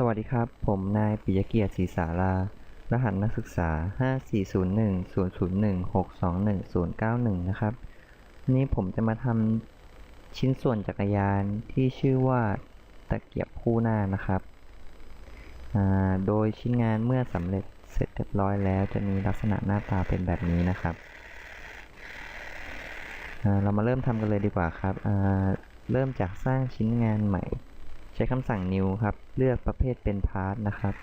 สวัสดีครับ ผมนายปิยเกียรติศรีสารา รหัสนักศึกษา 5401001621091นะครับ นี้ผมจะมาทำชิ้นส่วนจักรยานที่ชื่อว่าตะเกียบคู่หน้านะครับ โดยชิ้นงานเมื่อสำเร็จเสร็จเรียบร้อยแล้วจะมีลักษณะหน้าตาเป็นแบบนี้นะครับ เรามาเริ่มทำกันเลยดีกว่าครับ เริ่มจากสร้างชิ้นงานใหม่ ช้คำสั่ง new ครับ เลือกประเภทเป็น part นะครับ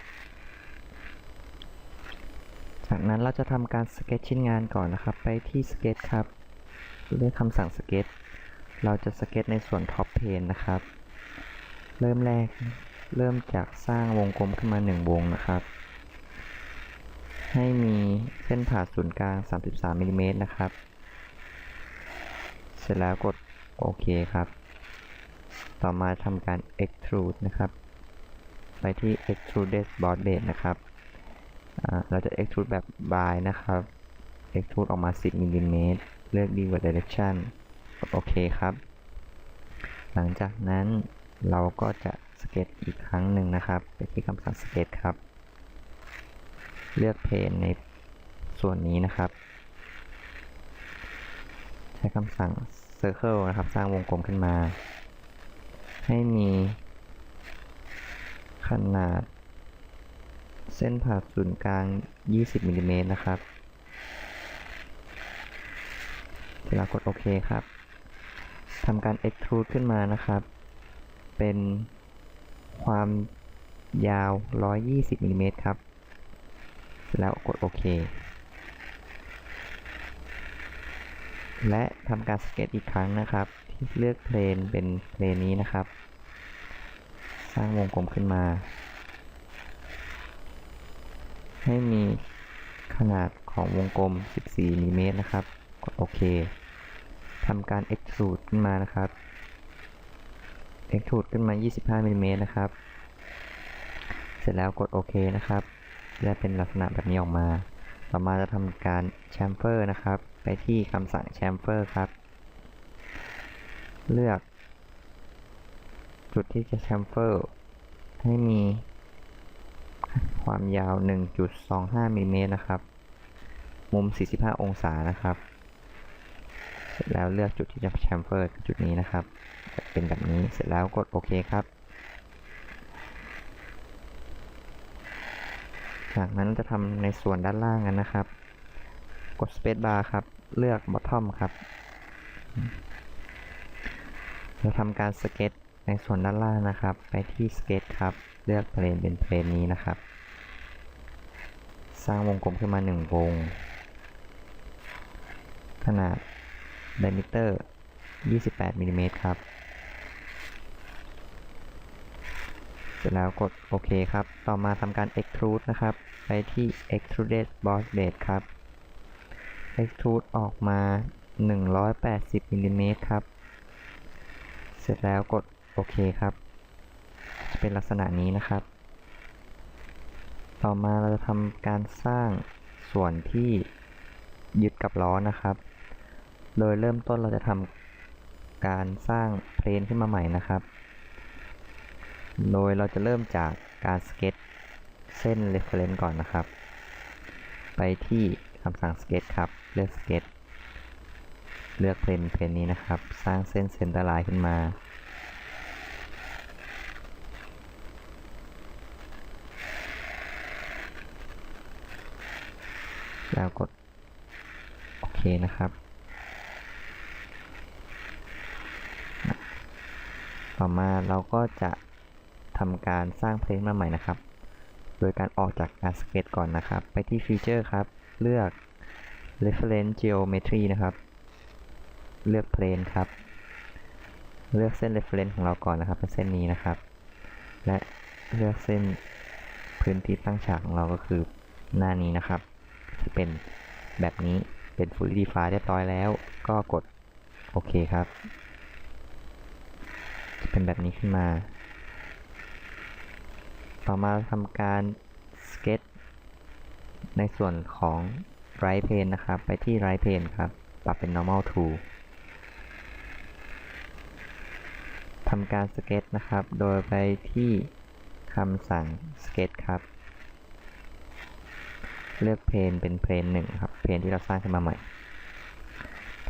จากนั้นเราจะทำการสเก็ตชิ้นงานก่อนนะครับ ไปที่สเก็ตครับ เลือกคำสั่งสเก็ตเราจะสเก็ตในส่วนท็อปเพนนะครับ เริ่มแรก เริ่มจากสร้างวงกลมขึ้นมา 1 วงนะครับ ให้มีเส้นผ่าศูนย์กลาง 33มิลลิเมตรนะครับ เสร็จแล้วกดโอเคครับ ต่อมาทำการ extrude นะครับ ไปที่ extruded board base นะครับเราจะ extrude แบบ by นะครับ extrude ออกมา 10มิลลิเมตรเลือก deward direction โอเคครับ หลังจากนั้นเราก็จะสเก็ตอีกครั้งหนึ่งนะครับ ไปที่คำสั่งสเก็ตครับ เลือกเพนในส่วนนี้นะครับ ใช้คำสั่ง circle นะครับ สร้างวงกลมขึ้นมา ให้มีขนาด เส้นผ่าศูนย์กลาง 20มิลลิเมตรนะครับเวลากดโอเคครับทำการ extrude ขึ้นมานะครับ เป็นความยาว 120มิลลิเมตรครับ แล้วกดโอเค และทำการสเก็ตอีกครั้งนะครับ เลือกเพลนเป็นเพลนนี้นะครับ สร้างวงกลมขึ้นมา ให้มีขนาดของวงกลม 14มิลลิเมตรนะครับ กดโอเคทำการ extrude ขึ้นมานะครับ extrude ขึ้นมา 25มิลลิเมตรนะครับ เสร็จแล้วกดโอเคนะครับ จะเป็นลักษณะแบบนี้ออกมา ต่อมาจะทำการ chamfer นะครับ ไปที่คำสั่ง chamfer ครับ เลือก จุดที่จะ chamfer ให้มีความยาว 1.25มิลลิเมตรนะครับ มุม 45 องศานะครับ เสร็จแล้วเลือกจุดที่จะ chamfer จุดนี้นะครับ เป็นแบบนี้ เสร็จแล้วกดโอเคครับ จากนั้นจะทำในส่วนด้านล่างกันนะครับ กด Space Bar ครับ เลือก Bottom ครับ เราทำการสเก็ตในส่วนด้านล่างนะครับ ไปที่สเก็ตครับ เลือกเพลนเป็นเพลนนี้นะครับ สร้างวงกลมขึ้นมา 1 วง ขนาด diameter 28มิลลิเมตรครับ เสร็จแล้วกดโอเคครับ ต่อมาทำการ extrude นะครับ ไปที่ extruded boss base ครับ extrude ออกมา 180มิลลิเมตรครับ เสร็จแล้วกดโอเคครับ จะเป็นลักษณะนี้นะครับ ต่อมาเราจะทำการสร้างส่วนที่ยึดกับล้อนะครับ โดยเริ่มต้นเราจะทำการสร้างเพลนขึ้นมาใหม่นะครับ โดยเราจะเริ่มจากการสเก็ตเส้น reference ก่อนนะครับ ไปที่คำสั่งสเก็ตครับ เลือกส เลือกเพลนเพนนี้นะครับ สร้างเส้นเซนเตอร์ไลน์ขึ้นมาแล้วกด โอเคนะครับ ต่อมาเราก็จะทำการสร้างเพลงมาใหม่นะครับ โดยการออกจากการสเก็ตก่อนนะครับ ไปที่ฟีเจอร์ครับ เลือก reference geometry นะครับ เลือกเพลนครับ เลือกเส้น reference ของเราก่อนนะครับเป็นเส้นนี้นะครับ และเลือกเส้นพื้นที่ตั้งฉากของเราก็คือหน้านี้นะครับจะเป็นแบบนี้เป็น fully defined เรียบร้อยแล้ว ก็กดโอเคครับจะเป็นแบบนี้ขึ้นมา ต่อมาทำการสเก็ตในส่วนของ right plane นะครับ ไปที่ right plane ครับ ปรับเป็น normal to ทำการสเก็ตนะครับ โดยไปที่คำสั่ง sketch ครับ เลือกเพนเป็นเพนหนึ่งครับ เพนที่เราสร้างขึ้นมาใหม่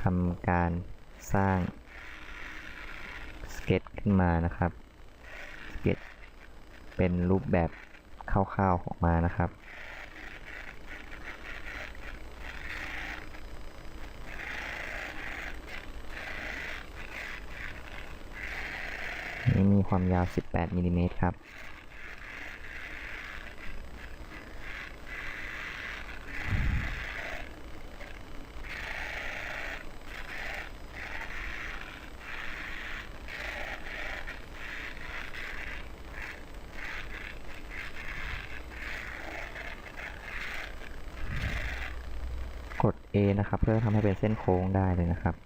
ทำการสร้าง sketch ขึ้นมานะครับ sketch เป็นรูปแบบคร่าวๆออกมานะครับ ความยาว 18มิลลิเมตรครับ กด A นะครับ เพื่อทำให้เป็นเส้นโค้งได้เลยนะครับ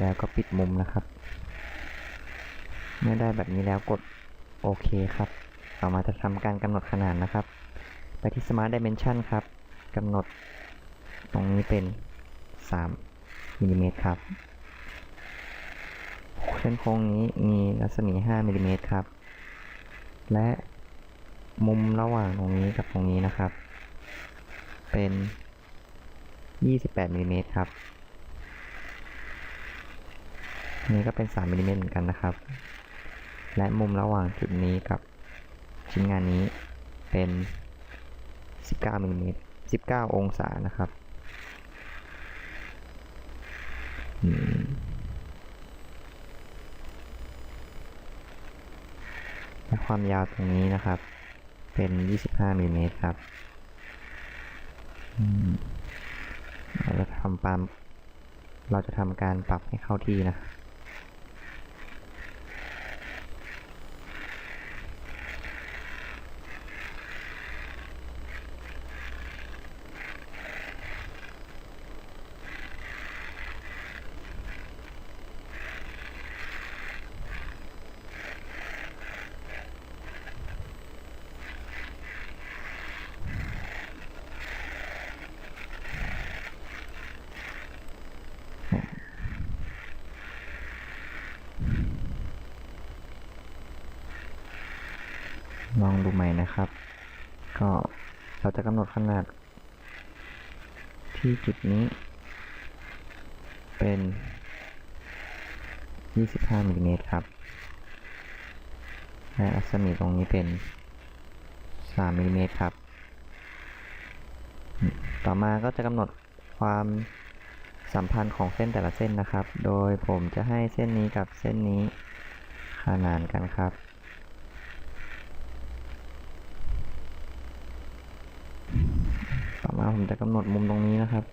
แล้วก็ปิดมุมนะครับ เมื่อได้แบบนี้แล้วกดโอเคครับ ต่อมาจะทำการกำหนดขนาดนะครับ ไปที่ Smart Dimension ครับกำหนด ตรงนี้เป็น3มิลลิเมตรครับเส้นโค้งนี้มีรัศมี5มิลลิเมตรครับ และมุมระหว่างตรงนี้กับตรงนี้นะครับ เป็น 28มิลลิเมตรครับ นี่ก็เป็น3มิลลิเมตรเหมือนกันนะครับ และมุมระหว่างจุดนี้กับชิ้นงานนี้เป็น 19มิลลิเมตร19 องศานะครับและความยาวตรงนี้นะครับ เป็น 25มิลลิเมตรครับเราจะทำปามเราจะทำการปรับให้เข้าที่นะ ดูใหม่นะครับ ก็เราจะกำหนดขนาด ที่จุดนี้ เป็น 25มิลลิเมตรครับและรัศมีตรงนี้เป็น 3มิลลิเมตรครับ ต่อมาก็จะกำหนดความสัมพันธ์ของเส้นแต่ละเส้นนะครับ โดยผมจะให้เส้นนี้กับเส้นนี้ขนานกันครับ ผมจะกำหนดมุมตรงนี้นะครับ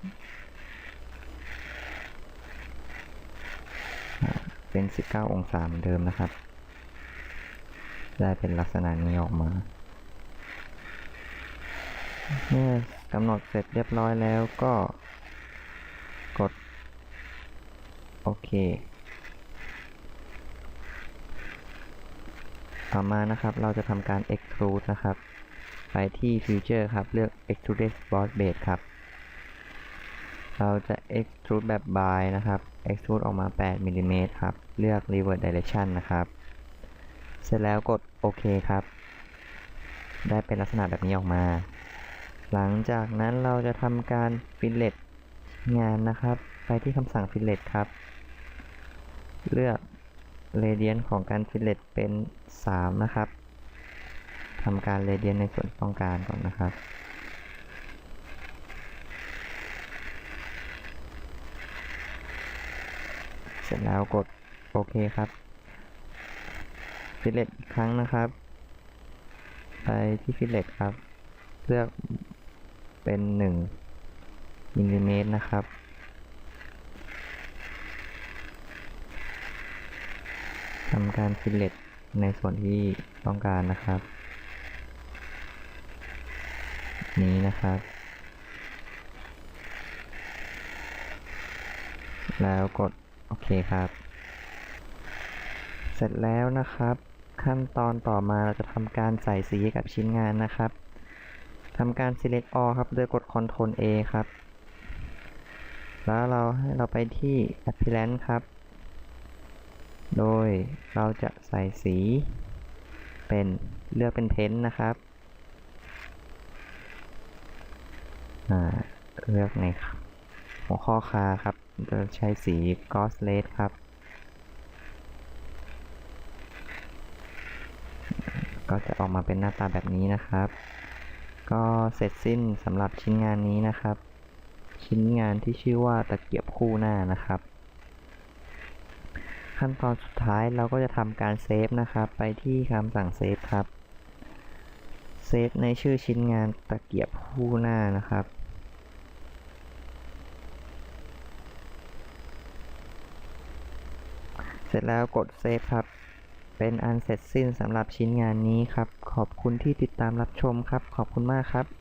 เป็น 19 องศาเหมือนเดิมนะครับ ได้เป็นลักษณะนี้ออกมาเมื่อกำหนดเสร็จเรียบร้อยแล้วก็กด โอเค ต่อมานะครับเราจะทำการ extrude นะครับ ไปที่ Future ครับ เลือก Extrude Boss Base ครับ เราจะ Extrude แบบ by นะครับ Extrude ออกมา 8มิลลิเมตรครับ เลือก Reverse Direction นะครับ เสร็จแล้วกดโอเคครับ ได้เป็นลักษณะแบบนี้ออกมา หลังจากนั้นเราจะทำการ Fillet งานนะครับ ไปที่คำสั่ง Fillet ครับ เลือก Radius ของการ Fillet เป็น 3 นะครับ ทำการเรเดียนในส่วนต้องการก่อนนะครับเสร็จแล้วกดโอเคครับฟิลเลตอีกครั้งนะครับ ไปที่ฟิลเลตครับ เลือกเป็น1มิลลิเมตรนะครับ ทำการฟิลเลตในส่วนที่ต้องการนะครับ นี้นะครับ แล้วกดโอเคครับ เสร็จแล้วนะครับ ขั้นตอนต่อมาเราจะทำการใส่สีกับชิ้นงานนะครับทำการ select all ครับ โดยกด Ctrl A ครับ แล้วเราให้เราไปที่ appearance ครับ โดยเราจะใส่สีเป็นเลือกเป็น tint นะครับอ่า เลือกในหัวข้อคาครับ จะใช้สี gloss red ครับก็จะออกมาเป็นหน้าตาแบบนี้นะครับ ก็เสร็จสิ้นสำหรับชิ้นงานนี้นะครับ ชิ้นงานที่ชื่อว่าตะเกียบคู่หน้านะครับ ขั้นตอนสุดท้ายเราก็จะทำการเซฟนะครับ ไปที่คำสั่งเซฟครับ เซฟในชื่อชิ้นงานตะเกียบคู่หน้านะครับ เสร็จแล้วกดเซฟครับ เป็นอันเสร็จสิ้นสำหรับชิ้นงานนี้ครับ ขอบคุณที่ติดตามรับชมครับ ขอบคุณมากครับ